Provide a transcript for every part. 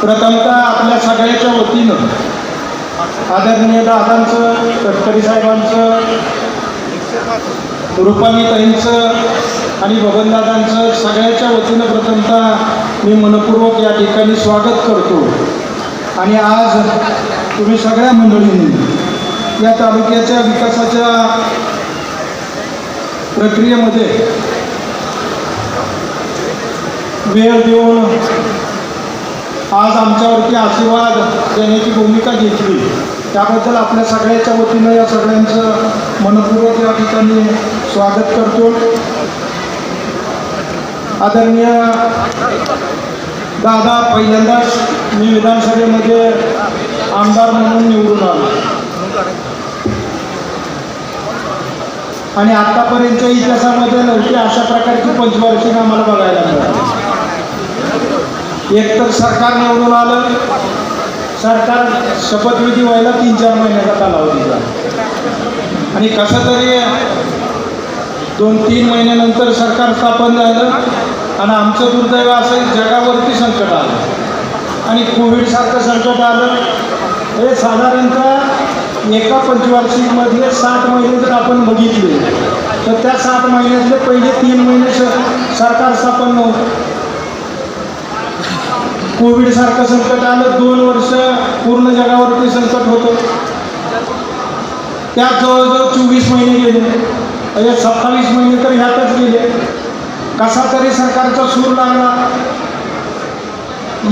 प्रथमतः आपल्या सगळ्याच्या वतीनं आदरणीय दादांचं गडकरी साहेबांचं रुपालीताईंचं आणि बबनदादांचं सगळ्याच्या वतीनं प्रथमतः मी मनपूर्वक या ठिकाणी स्वागत करतो. आणि आज तुम्ही सगळ्या मंडळींनी या तालुक्याच्या विकासाच्या प्रक्रियेमध्ये वेळ देऊन आज आमच्यावरती आशीर्वाद देण्याची भूमिका घेतली. त्याबद्दल आपल्या सगळ्याच्या वतीनं या सगळ्यांचं मनपूर्वक या ठिकाणी स्वागत करतो. आदरणीय दादा पहिल्यांदाच मी विधानसभेमध्ये आमदार म्हणून निवडून आलो. आणि आतापर्यंतच्या इतिहासामध्ये नव्हती अशा प्रकारची पंचवार्षिक आम्हाला बघायला मिळाली. एकतर सरकार निवडून आलं सरकार शपथविधी व्हायला तीन चार महिन्याचा कालावधीचा आणि कसं तरी दोन तीन महिन्यानंतर सरकार स्थापन झालं आणि आमचं दुर्दैव असं जगावरती संकट आलं. आणि कोविडसारखं संकट आलं. हे साधारणतः एका पंचवार्षिकमधले सात महिने जर आपण बघितले तर त्या सात महिन्यातले पहिले तीन महिने सरकार स्थापन नव्हतं. कोविडसारखं संकट आलं दोन वर्ष पूर्ण जगावरती संकट होतं. त्यात जवळजवळ चोवीस महिने गेले. म्हणजे सत्तावीस महिने तर ह्यातच गेले. कसा तरी सरकारचा सूर लागला.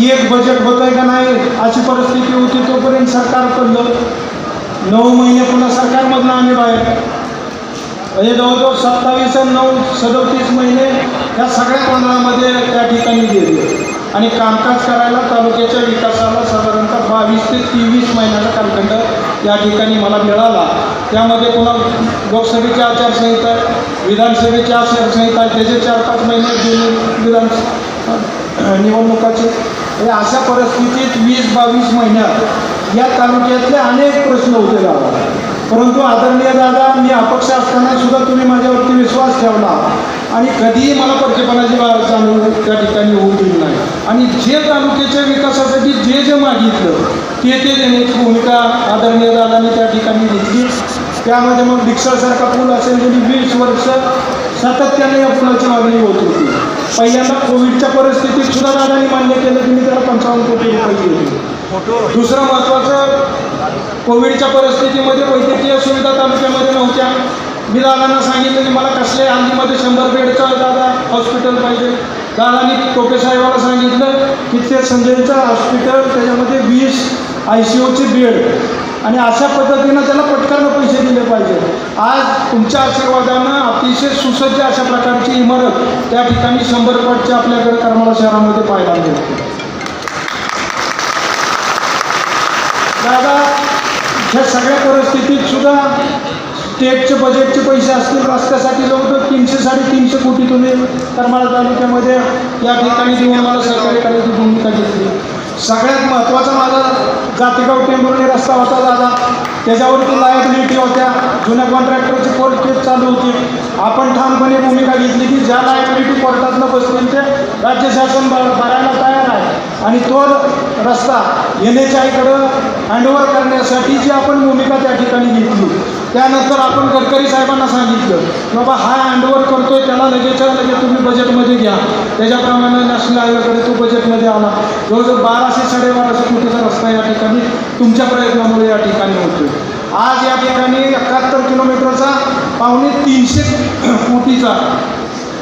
एक बजेट होत आहे का नाही अशी परिस्थिती होती तोपर्यंत सरकार पडलं. नऊ महिने पुन्हा सरकारमधनं आम्ही बाहेर. म्हणजे जवळजवळ सत्तावीस आणि नऊ सदोतीस महिने ह्या सगळ्या गोंधळामध्ये त्या ठिकाणी गेले. आणि कामकाज करायला तालुक्याच्या विकासाला साधारणतः बावीस ते तेवीस महिन्याचा कालखंड या ठिकाणी मला मिळाला. त्यामध्ये पुन्हा लोकसभेची आचारसंहिता आहे, विधानसभेची आचारसंहिता त्याचे चार पाच महिने विधान निवडणुकाचे. म्हणजे अशा परिस्थितीत वीस बावीस महिन्यात या तालुक्यातले अनेक प्रश्न होते गावात परंतु आदरणीय दादा मी अपक्ष असताना सुद्धा तुम्ही माझ्यावरती विश्वास ठेवला. आणि कधीही मला परचेपणाची जाणून त्या ठिकाणी आणि तालुक्याच्या विकासासाठी जे जे मागितलं ते ते देण्याची भूमिका आदरणीय दादांनी त्या ठिकाणी घेतली. त्यामध्ये मग डिक्सलसारखा पूल असेल तरी वीस वर्ष सातत्याने या पुलाची मागणी होत होती. पहिल्यांदा कोविडच्या परिस्थितीत सुद्धा दादांनी मान्य केलं की मी त्याला पंचावन्न कोटी रुपये दिले. दुसरं महत्त्वाचं कोविडच्या परिस्थितीमध्ये वैद्यकीय सुविधा तालुक्यामध्ये नव्हत्या. मी दादांना सांगितलं की मला कसल्याही हल्लीमध्ये शंभर बेडचं दादा हॉस्पिटल पाहिजे. दादांनी टोपे साहेबाला सांगितलं की ते संजयचं हॉस्पिटल त्याच्यामध्ये वीस आय सी ओचे बेड आणि अशा पद्धतीनं त्याला पटकन पैसे दिले पाहिजे. आज तुमच्या आशीर्वादानं अतिशय सुसज्ज अशा प्रकारची इमारत त्या ठिकाणी शंभर पटची आपल्याकडे करमाळा शहरामध्ये पाहायला मिळते दादा ह्या सगळ्या परिस्थितीत सुद्धा स्टेटचे बजेटचे पैसे असतील रस्त्यासाठी जवळजवळ तीनशे साडेतीनशे कोटी तुम्ही करमाळा तालुक्यामध्ये या ठिकाणी देऊन मला सहकार्य करायची भूमिका घेतली. सगळ्यात महत्त्वाचा माझा जातेगाव टेंभुर्णी रस्ता होता दादा. त्याच्यावरती लायबिलिटी होत्या. जुन्या कॉन्ट्रॅक्टरची कोर्ट केस चालू होती. आपण ठामपणे भूमिका घेतली की ज्या लायबिलिटी कोर्टातनं बसतील ते राज्य शासन भरायला तयार आहे. आणि तो रस्ता एन एच आयकडं हँडओव्हर करण्यासाठी जी आपण भूमिका त्या ठिकाणी घेतली. त्यानंतर आपण गडकरी साहेबांना सांगितलं बाबा हा हँडओव्हर करतोय त्याला लगेचच्या लगेच तुम्ही बजेटमध्ये घ्या. त्याच्याप्रमाणे नॅशनल हायवेकडे तो बजेटमध्ये आला. जवळजवळ बाराशे साडेबाराशे कोटीचा रस्ता या ठिकाणी तुमच्या प्रयत्नामुळे या ठिकाणी होतोय. आज या ठिकाणी एकाहत्तर किलोमीटरचा पावणे तीनशे कोटीचा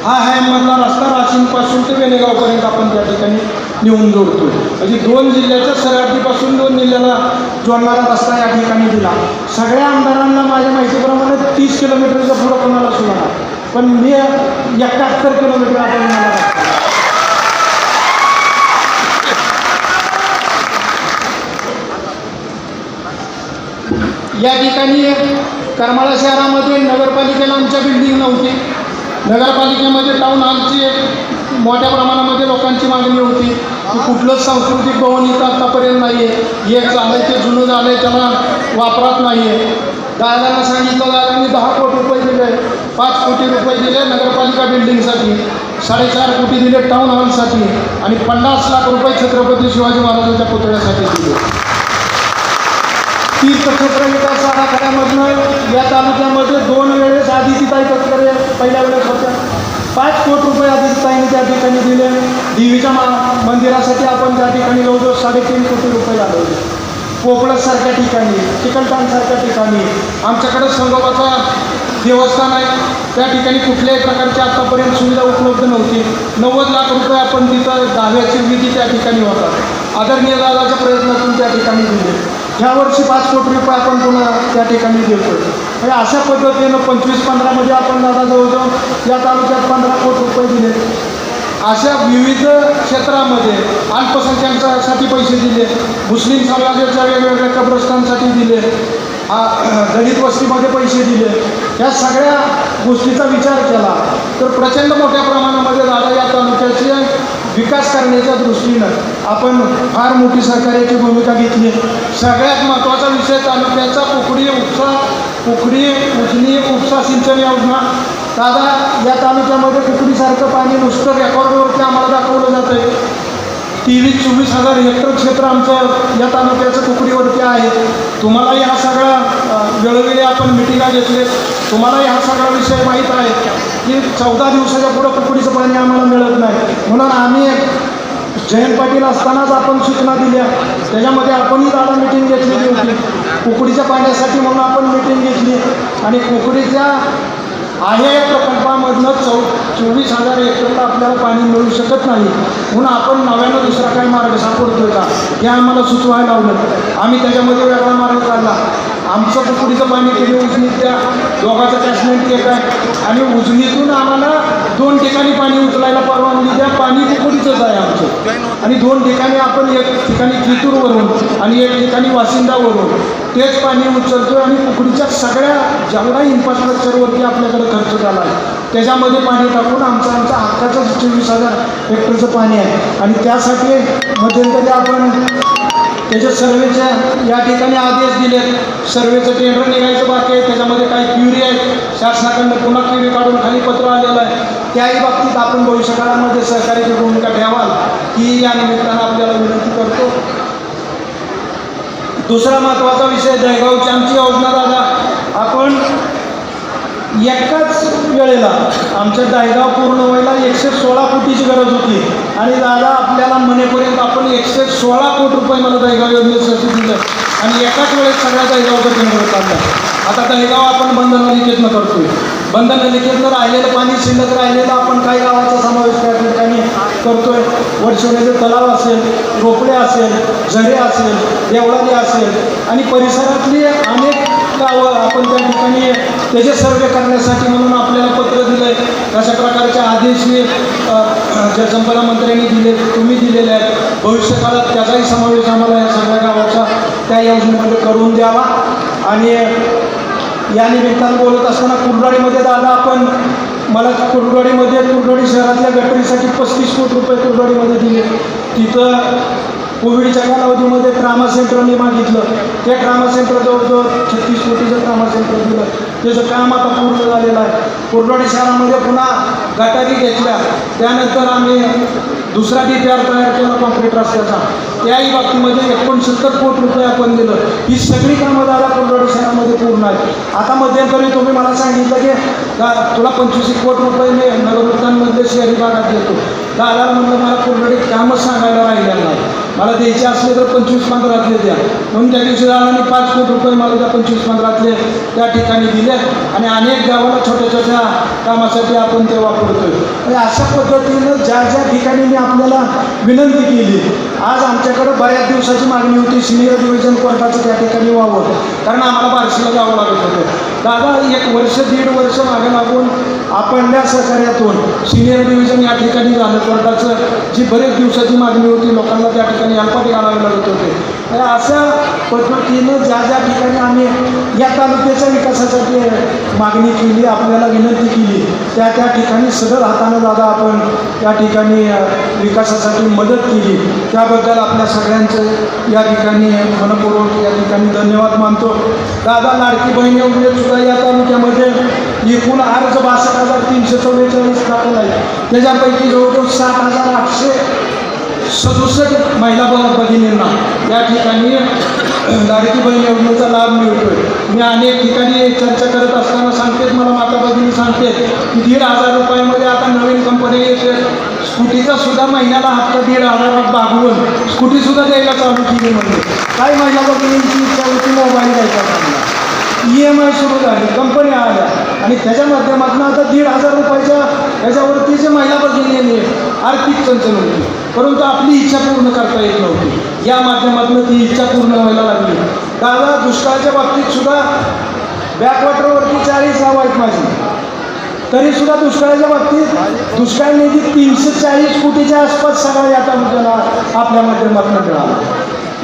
हा हॅममधला रस्ता राशीनपासून ते वेलेगावपर्यंत आपण त्या ठिकाणी नेऊन जोडतो म्हणजे दोन जिल्ह्याच्या सरहद्दीपासून दोन जिल्ह्याला जोडणारा रस्ता या ठिकाणी दिला. सगळ्या आमदारांना माझ्या माहितीप्रमाणे तीस किलोमीटरच्या पुढं कोणाला सुद्धा पण मी एकाहत्तर किलोमीटर आता मला या ठिकाणी करमाळा शहरामध्ये नगरपालिकेला आमच्या बिल्डिंग नव्हती. नगरपालिकेमध्ये टाऊन हॉलची एक मोठ्या प्रमाणामध्ये लोकांची मागणी होती. की कुठलंच सांस्कृतिक भवन इथं आत्तापर्यंत नाही आहे एक झालं ते जुनं झालं आहे त्याला वापरात नाही आहे दादांना सांगितलं दादांनी दहा कोटी रुपये दिले. पाच कोटी रुपये दिले नगरपालिका बिल्डिंगसाठी. साडेचार कोटी दिले टाऊन हॉलसाठी आणि पन्नास लाख रुपये छत्रपती शिवाजी महाराजांच्या पुतळ्यासाठी दिले. तीर्थक्षेत्र विकास आराखड्यामधनं या तालुक्यामध्ये दोन वेळेस आदिती ताई तत्करे पहिल्या वेळेस होत्या. पाच कोटी रुपये अधिकताईने त्या ठिकाणी दिले. देवीच्या मा मंदिरासाठी आपण त्या ठिकाणी जवळजवळ साडेतीन कोटी रुपये लागवले पोपळसारख्या ठिकाणी चिकलठाणसारख्या ठिकाणी आमच्याकडे संगोबाचा देवस्थान आहे. त्या ठिकाणी कुठल्याही प्रकारची आत्तापर्यंत सुविधा उपलब्ध नव्हती. नव्वद लाख रुपये आपण तिथं दहाव्याची विधी त्या ठिकाणी होता. आदरणीय दादाच्या प्रयत्नातून त्या ठिकाणी दिले. ह्या वर्षी पाच कोटी रुपये आपण पुन्हा त्या ठिकाणी देतो म्हणजे अशा पद्धतीनं पंचवीस पंधरामध्ये आपण दादा जवळजवळ या तालुक्यात पंधरा कोटी रुपये दिले. अशा विविध क्षेत्रामध्ये अल्पसंख्याकांसाठी पैसे दिले. मुस्लिम समाजाच्या वेगवेगळ्या कब्रस्तांसाठी दिले. दलित वस्तीमध्ये पैसे दिले. या सगळ्या गोष्टीचा विचार केला तर प्रचंड मोठ्या प्रमाणामध्ये दादा या तालुक्याचे विकास करण्याच्या दृष्टीनं आपण फार मोठी सहकार्याची भूमिका घेतली सगळ्यात महत्त्वाचा विषय तालुक्याचा कुकडी उपसा कुकडी उजनी उपसा सिंचन योजना. दादा या तालुक्यामध्ये कुकडीसारखं पाणी नुसतं रेकॉर्डवरती आम्हाला दाखवलं जातं आहे तेवीस चोवीस हजार हेक्टर क्षेत्र आमचं या तालुक्याचं कुकडीवरती आहे. तुम्हाला ह्या सगळ्या वेळोवेळी आपण मिटिंगा घेतले तुम्हाला हा सगळा विषय माहीत आहे. की चौदा दिवसाच्या पुढं कुकडीचं पाणी आम्हाला मिळत नाही. म्हणून आम्ही जयंत पाटील असतानाच आपण सूचना दिल्या. त्याच्यामध्ये आपणही दादा मिटिंग घेतलेली होती. कुकडीच्या पाण्यासाठी म्हणून आपण मिटिंग घेतली. आणि कुकडीच्या आहे या प्रकल्पामधनं चौ चोवीस हजार एकरला आपल्याला पाणी मिळू शकत नाही. म्हणून आपण नव्यानं दुसरा काही मार्ग सापडतोय का? हे आम्हाला सुचवायला लावलं. आम्ही त्याच्यामध्ये वेगळा मार्ग काढला. आमचं कुकडीचं पाणी केलं उजनीत त्या दोघाचं कॅशमेंट केलं आहे. आणि उजनीतून आम्हाला दोन ठिकाणी पाणी उचलायला परवानगी द्या. पाणी कुकडीचंच आहे आमचं. आणि दोन ठिकाणी आपण एक ठिकाणी कितूरवरून आणि एक ठिकाणी वासिंदावरून तेच पाणी उचलतोय आणि पुकडीच्या सगळ्या जेवढा इन्फ्रास्ट्रक्चरवरती आपल्याकडे खर्च झाला आहे त्याच्यामध्ये पाणी टाकून आमचं आमच्या हक्काचं चोवीस हजार हेक्टरचं पाणी आहे. आणि त्यासाठी मध्यंतरी आपण त्याच्या सर्वेच्या या ठिकाणी आदेश दिले सर्वेचं टेंडर निघायचं बाकी आहे. त्याच्यामध्ये काही क्युरी आहे शासनाकडनं पुन्हा क्युरी काढून खाली पत्र आलेलं आहे. त्याही बाबतीत आपण भविष्यकाळामध्ये सहकार्याची भूमिका ठेवाल ही या निमित्तानं आपल्याला विनंती करतो. दुसरा महत्त्वाचा विषय दहेगावची आमची योजना दादा. आपण एकाच वेळेला आमच्या दायगाव पूर्ण व्हायला एकशे सोळा कोटीची गरज होती. आणि दादा आपल्याला मनेपर्यंत आपण एकशे सोळा कोटी रुपये मला दायगाव योजनेसाठी दिलं. आणि एकाच वेळेस सगळ्या दायगावचं केंद्र काढलं. आता दहेगाव आपण बंधनलिकेतनं करतोय. बंधनलिकेतनं राहिलेलं पाणी शिल्लक राहिलेलं आपण काही गावाचा समावेश त्या ठिकाणी करतोय. वर्षवण्याचे तलाव असेल रोपडे असेल झरे असेल देवळाली असेल. आणि परिसरातली अनेक गावं आपण त्या ठिकाणी त्याचे सर्वे करण्यासाठी म्हणून आपल्याला पत्र दिलं आहे अशा प्रकारचे आदेश मी जलसंपदा मंत्र्यांनी दिले तुम्ही दिलेले आहेत. भविष्यकाळात त्याचाही समावेश आम्हाला या सगळ्या गावाचा त्या योजनेमध्ये करून द्यावा. आणि या निमित्तानं बोलत असताना कुर्डवाडीमध्ये दादा आपण मला कुर्डवाडीमध्ये कुर्डवाडी शहरातल्या गटरीसाठी पस्तीस कोटी रुपये कुर्डवाडीमध्ये दिले. तिथं कोविडच्या कालावधीमध्ये ट्रामा सेंटरने मागितलं. त्या ट्रामा सेंटर जवळजवळ छत्तीस कोटीचं ट्रामा सेंटर दिलं. त्याचं काम आता पूर्ण झालेलं आहे. कुर्डवाडी शहरामध्ये पुन्हा गटारी घेतल्या. त्यानंतर आम्ही दुसरा डी पी आर तयार केला कॉन्क्रीट रस्त्याचा. त्याही बाबतीमध्ये एकोणसत्तर कोटी रुपये आपण दिलं. ही सगळी कामं दादा कुर्डवाडी शहरामध्ये पूर्ण आहेत. आता मध्यंतरी तुम्ही मला सांगितलं की दा- तुला पंचवीस एक कोटी रुपये मी नगरवृत्तांमधले शहरी भागात देतो. दादाला म्हणलं मला कुर्डवाडीत कामच सांगायला राहिलेलं नाही. मला द्यायचे असले तर पंचवीस पंधरातले द्या. म्हणून त्या दिवशी दादांनी पाच कोटी रुपये मला त्या पंचवीस पंधरातले त्या ठिकाणी दिले आणि अनेक गावाला छोट्या छोट्या कामासाठी आपण ते वापरतोय. आणि अशा पद्धतीनं ज्या ज्या ठिकाणी मी आपल्याला विनंती केली आज आमच्याकडं बऱ्याच दिवसाची मागणी होती सिनियर डिव्हिजन कोर्टाचं त्या ठिकाणी व्हावं. कारण आम्हाला बार्शीला जावं लागत होतं. दादा एक वर्ष दीड वर्ष मागे लागून आपणल्या सहकार्यातून सिनियर डिव्हिजन या ठिकाणी झालं. कोर्टाचं जी बरेच दिवसाची मागणी होती लोकांना त्या ठिकाणी अल्पाटी घालावे लागत होते. तर अशा पद्धतीनं ज्या ज्या ठिकाणी आम्ही या तालुक्याच्या विकासासाठी मागणी केली आपल्याला विनंती केली त्या त्या ठिकाणी सदर हातानं दादा आपण त्या ठिकाणी विकासासाठी मदत केली. त्याबद्दल आपल्या सगळ्यांचं या ठिकाणी मनपूर्वक या ठिकाणी धन्यवाद मानतो. दादा लाडकी बहीण योजनेत सुद्धा या तालुक्यामध्ये. एकूण अर्ज बासष्ट हजार तीनशे चव्वेचाळीस दाखल आहे त्याच्यापैकी जवळजवळ सात हजार आठशे सदुसष्ट महिला ब- भगिनींना या ठिकाणी लाडकी बहीण योजनेचा लाभ मिळतोय. मी अनेक ठिकाणी चर्चा करत असताना सांगतेत मला माता भगिनी सांगते की दीड हजार रुपयामध्ये आता नवीन कंपनी येते. स्कूटीचा सुद्धा महिन्याला हप्ता दीड हजारात भागवून स्कूटीसुद्धा द्यायला चालू केली म्हणजे काही महिला भगिनींची इच्छा होती मोबाईल द्यायचा ई एम आय सुरू झाली कंपन्या आल्या. आणि त्याच्या माध्यमातून आता दीड हजार रुपयाच्या याच्यावरती जे महिला भगिनी आर्थिक चंचल होती. परंतु आपली इच्छा पूर्ण करता येत नव्हती. या माध्यमातून ती इच्छा पूर्ण व्हायला लागली. दादा दुष्काळाच्या बाबतीत सुद्धा बॅकवॉटरवरती चाळीस गाव आहेत माझी. तरीसुद्धा दुष्काळाच्या बाबतीत दुष्काळ निधी तीनशे चाळीस कोटीच्या आसपास सगळा या तालुक्याला आपल्या माध्यमातून मिळाला.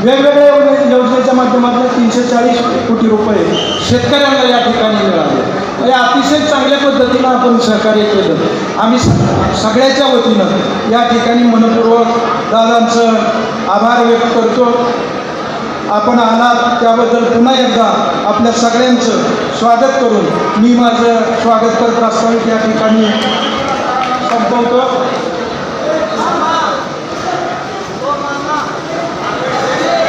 वेगवेगळ्या योजनेच्या माध्यमातून तीनशे चाळीस कोटी रुपये शेतकऱ्यांना या ठिकाणी मिळाले. म्हणजे अतिशय चांगल्या पद्धतीनं आपण सहकार्य केलं. आम्ही स- सगळ्याच्या वतीनं या ठिकाणी मनपूर्वक दादांचं आभार व्यक्त करतो. आपण आलात त्याबद्दल पुन्हा एकदा आपल्या सगळ्यांचं स्वागत करून मी माझं स्वागत करत प्रस्तावित या ठिकाणी संपवतो.